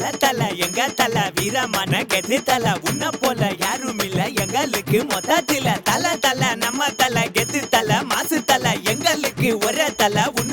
தல தல எங்க தல வீரமான கெத்து தல. உன்ன போல யாரும் இல்ல எங்களுக்கு மொத்தத்தில தல தல. நம்ம தல கெத்து தல மாசு தல எங்களுக்கு ஒரே தல. உன்ன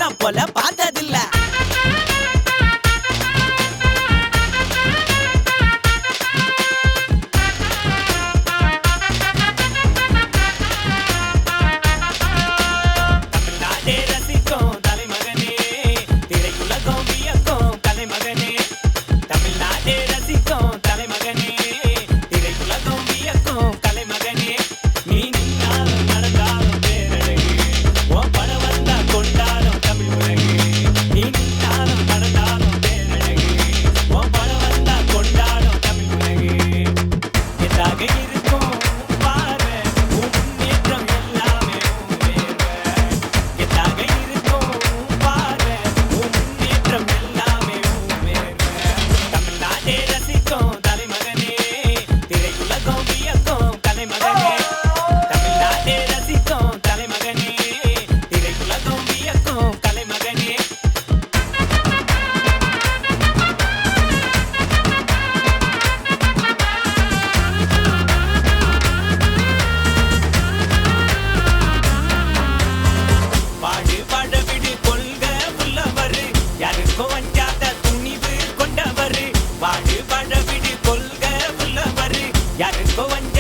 கொள்க புள்ள மறு யாருக்கோ வந்து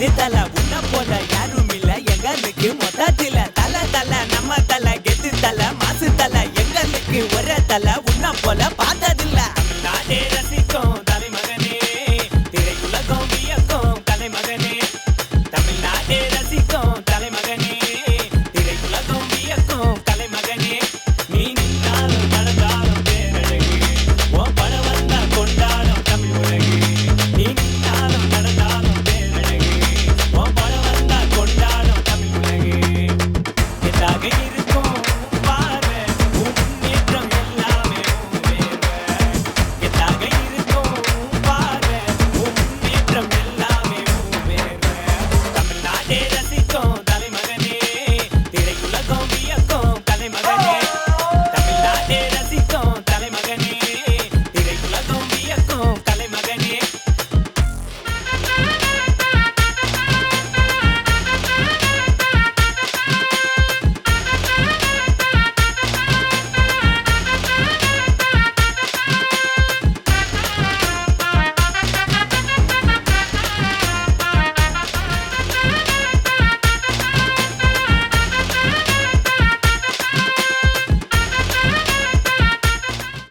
நீ தல உன்ன போல யாரும் இல்ல எங்க நிக்கு மொத்தத்தில தல தல நம்ம தல கெத்து தல மாசு தல எங்க நிக்கு ஒரே தல உன்ன போல பார்த்தது